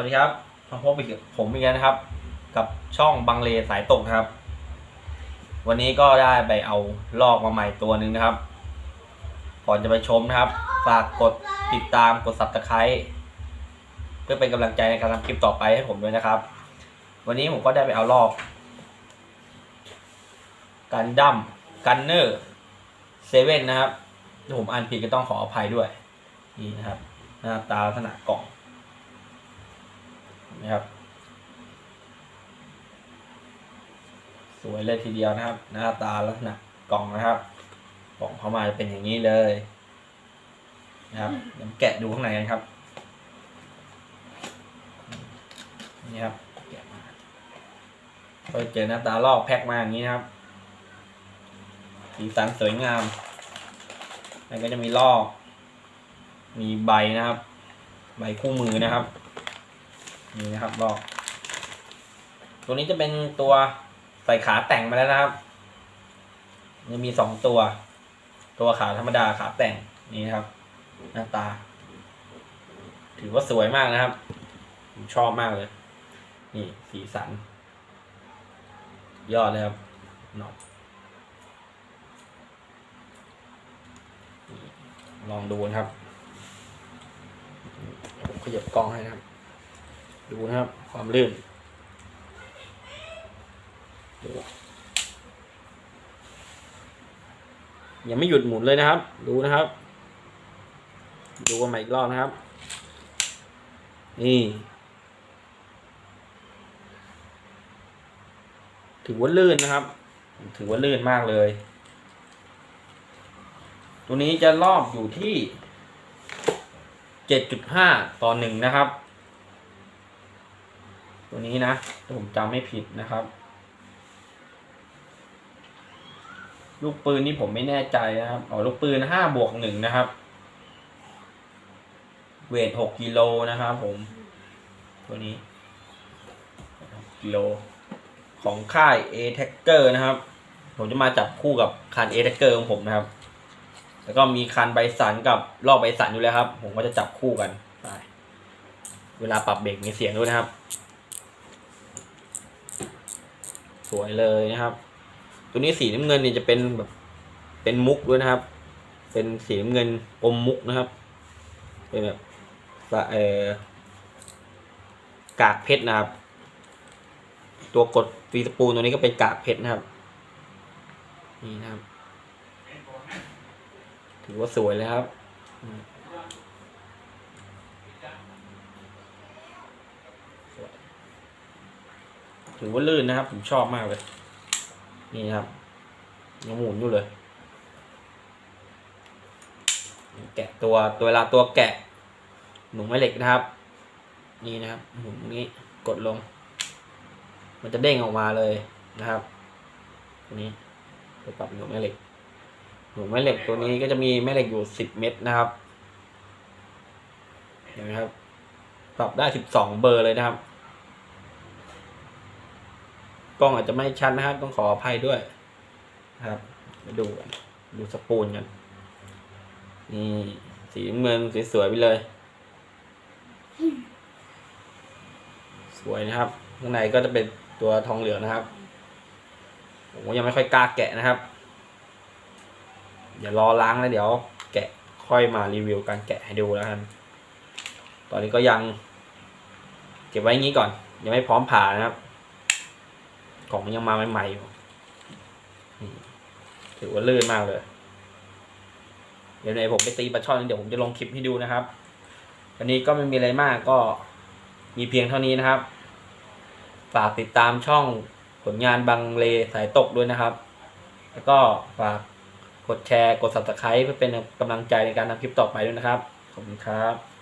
วัสดีครับมาพบกับผมอีกแล้วนะครับ กับช่องบังเลสายตกนะครับ วันนี้ก็ได้ไปเอาลอกมาใหม่ตัวหนึ่งนะครับ ก่อนจะไปชมนะครับ ฝากกดติดตามกด subscribe เพื่อเป็นกำลังใจในการทำคลิปต่อไปให้ผมด้วยนะครับ วันนี้ผมก็ได้ไปเอาลอก กันดั้มกันเนอร์เซเว่นนะครับถ้าผมอ่านผิดก็ต้องขออภัยด้วยนี่นะครับ หน้าตาลักษณะกล่อง นะครับ สวยเลยทีเดียวนะครับ หน้าตาลักษณะกล่องนะครับกล่องเข้ามาจะเป็นอย่างนี้เลยนะครับเดี๋ยวแกะดูข้างในกันครับนี่ครับแกะมาก็เจอหน้าตาลอกแพ็คมาอย่างนี้นะครับสีสันสวยงามแล้วก็จะมีลอก มีใบนะครับ ใบคู่มือนะครับ นี่นะครับลอก ตัวนี้จะเป็นตัวใส่ขาแต่งมาแล้วนะครับจะมีสองตัว ตัวขาธรรมดาขาแต่งนี่นะครับ หน้าตา ถือว่าสวยมากนะครับ ผมชอบมากเลย นี่สีสัน ยอดเลยครับหนอกนี่ลองดูนะครับ ผมขยับกล้องให้นะครับ ดูนะครับ ความลื่นดูยังไม่หยุดหมุนเลยนะครับ ดูนะครับ ดูกันใหม่อีกรอบนะครับ นี่ ถือว่าลื่นนะครับ ถือว่าลื่นมากเลย ตัวนี้จะรอบอยู่ที่เจ็ดจุดห้าต่อหนึ่งนะครับ ตัวนี้นะถ้าผมจำไม่ผิดนะครับ ลูกปืนนี่ผมไม่แน่ใจนะครับอ๋อลูกปืนห้าบวกหนึ่งนะครับ เวทหกกิโลนะครับผม ตัวนี้กิโลของค่าย a t a c k e r นะครับ ผมจะมาจับคู่กับคัน a t a c k e r ของผมนะครับ แล้วก็มีคันใบสันกับรอบใบสันอยู่แล้วครับ ผมก็จะจับคู่กัน เวลาปรับเบรกมีเสียงด้วยนะครับ สวยเลยนะครับ ตัวนี้สีน้ำเงินเนี่ยจะเป็นแบบเป็นมุกด้วยนะครับ เป็นสีน้ำเงินอมมุกนะครับ เป็นแบบเอ่อกากเพชรนะครับ ตัวกดฟีสปูลตัวนี้ก็เป็นกากเพชรนะครับ นี่นะครับ ถือว่าสวยเลยครับอืมสวย ถือว่าลื่นนะครับ ผมชอบมากเลย นี่ครับยังหมุนอยู่เลย แกะตัวตัวเวลาตัวแกะ หนุนแม่เหล็กนะครับ นี่นะครับหมุนนี้กดลง มันจะเด้งออกมาเลยนะครับนี้ไปปรับหนุนแม่เหล็กหนูแม่เหล็กตัวนี้ก็จะมีแม่เหล็กอยู่สิบเม็ดนะครับเห็นไหมครับ ปรับได้สิบสองเบอร์เลยนะครับ กล้องอาจจะไม่ชัดนะครับ ต้องขออภัยด้วยครับมาดูกันดูสปูนกันนี่สีน้ำเงินสวยๆไปเลย สวยนะครับข้างในก็จะเป็นตัวทองเหลืองนะครับผมยังไม่ค่อยกล้าแกะนะครับเดี๋ยวรอล้างแล้วเดี๋ยว แกะค่อยมารีวิวการแกะให้ดูแล้วกันตอนนี้ก็ยัง เก็บไว้อย่างนี้ก่อน ยังไม่พร้อมผ่านะครับ ของมันยังมาใหม่ๆอยู่ถือว่าลื่นมากเลย เดี๋ยวไหนผมไปตีปลาช่อนเดี๋ยวผมจะลงคลิปให้ดูนะครับ วันนี้ก็ไม่มีอะไรมากก็มีเพียงเท่านี้นะครับ ฝากติดตามช่องผลงานบังเลสายตกด้วยนะครับ แล้วก็ฝากกดแชร์ กด subscribe เพื่อเป็นกำลังใจในการทำคลิปต่อไปด้วยนะครับ ขอบคุณครับ